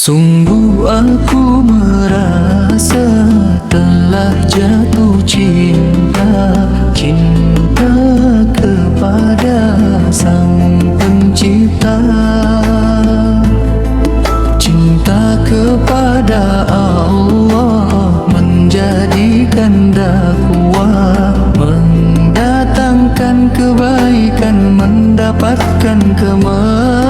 Sungguh aku merasa telah jatuh cinta Cinta kepada sang pencipta. Cinta kepada Allah menjadikan dakwah Mendatangkan kebaikan mendapatkan kemenangan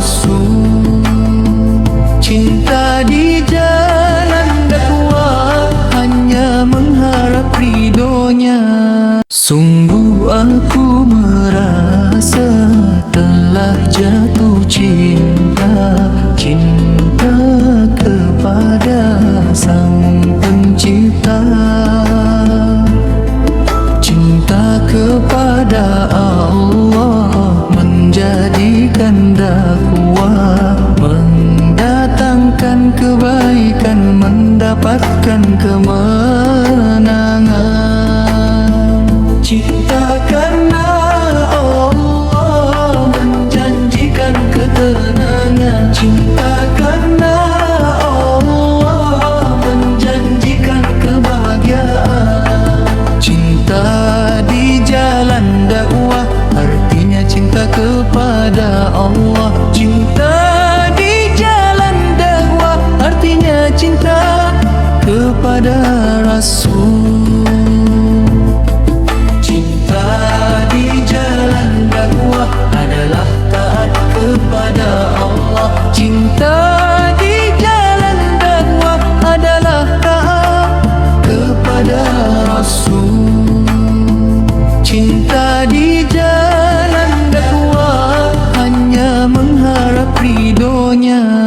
Rasul Cinta di jalan dakwah hanya mengharap ridhonya. Sungguh aku merasa telah jatuh Cinta kepada Allah Cinta di jalan dakwah. Artinya cinta kepada amanhã.